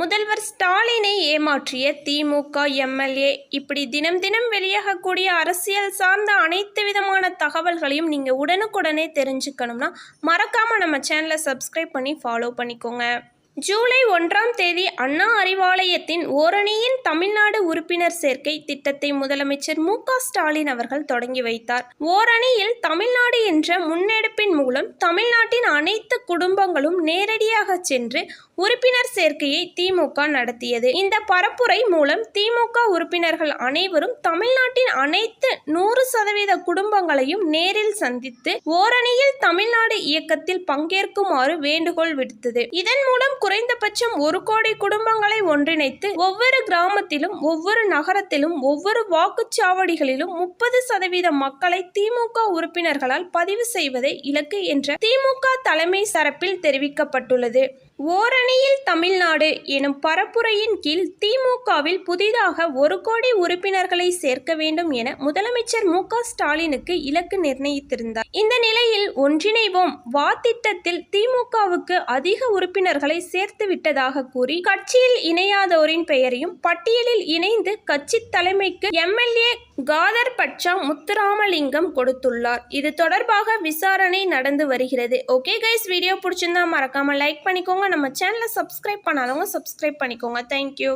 முதல்வர் ஸ்டாலினை ஏமாற்றிய திமுக எம்எல்ஏ. இப்படி தினம் தினம் வெளியாகக்கூடிய அரசியல் சார்ந்த அனைத்து விதமான தகவல்களையும் நீங்கள் உடனுக்குடனே தெரிஞ்சுக்கணும்னா மறக்காமல் நம்ம சேனலை சப்ஸ்கிரைப் பண்ணி ஃபாலோ பண்ணிக்கோங்க. ஜூலை ஒன்றாம் தேதி அண்ணா அறிவாலயத்தின் ஓரணியின் தமிழ்நாடு உறுப்பினர் சேர்க்கை திட்டத்தை முதலமைச்சர் மு ஸ்டாலின் அவர்கள் தொடங்கி வைத்தார். ஓரணியில் தமிழ்நாடு என்ற முன்னெடுப்பின் மூலம் தமிழ்நாட்டின் அனைத்து குடும்பங்களும் நேரடியாக சென்று உறுப்பினர் சேர்க்கையை திமுக நடத்தியது. இந்த பரப்புரை மூலம் திமுக உறுப்பினர்கள் அனைவரும் தமிழ்நாட்டின் அனைத்து நூறு சதவீத குடும்பங்களையும் நேரில் சந்தித்து ஓரணியில் தமிழ்நாடு இயக்கத்தில் பங்கேற்குமாறு வேண்டுகோள் விடுத்தது. இதன் மூலம் குறைந்தபட்சம் ஒரு கோடி குடும்பங்களை ஒன்றிணைத்து ஒவ்வொரு கிராமத்திலும் ஒவ்வொரு நகரத்திலும் ஒவ்வொரு வாக்குச்சாவடிகளிலும் முப்பது சதவீத மக்களை திமுக உறுப்பினர்களால் பதிவு செய்வதே இலக்கு என்ற திமுக தலைமை தரப்பில் தெரிவிக்கப்பட்டுள்ளது. ஓரணியில் தமிழ்நாடு எனும் பரப்புரையின் கீழ் திமுகவில் புதிதாக ஒரு கோடி உறுப்பினர்களை சேர்க்க வேண்டும் என முதலமைச்சர் மு க ஸ்டாலினுக்கு இலக்கு நிர்ணயித்திருந்தார். இந்த நிலையில் ஒன்றிணைவோம். வா திட்டத்தில் திமுகவுக்கு அதிக உறுப்பினர்களை சேர்த்து விட்டதாக கூறி கட்சியில் இணையாதோரின் பெயரையும் பட்டியலில் இணைந்து கட்சி தலைமைக்கு எம்எல்ஏ காதர் பட்சா முத்துராமலிங்கம் கொடுத்துள்ளார். இது தொடர்பாக விசாரணை நடந்து வருகிறது. ஓகே கைஸ் வீடியோ பிடிச்சிருந்தா மறக்காம லைக் பண்ணிக்கோங்க. நம்ம சேனலை சப்ஸ்கிரைப் பண்ணாதவங்க சப்ஸ்கிரைப் பண்ணிக்கோங்க. தேங்க்யூ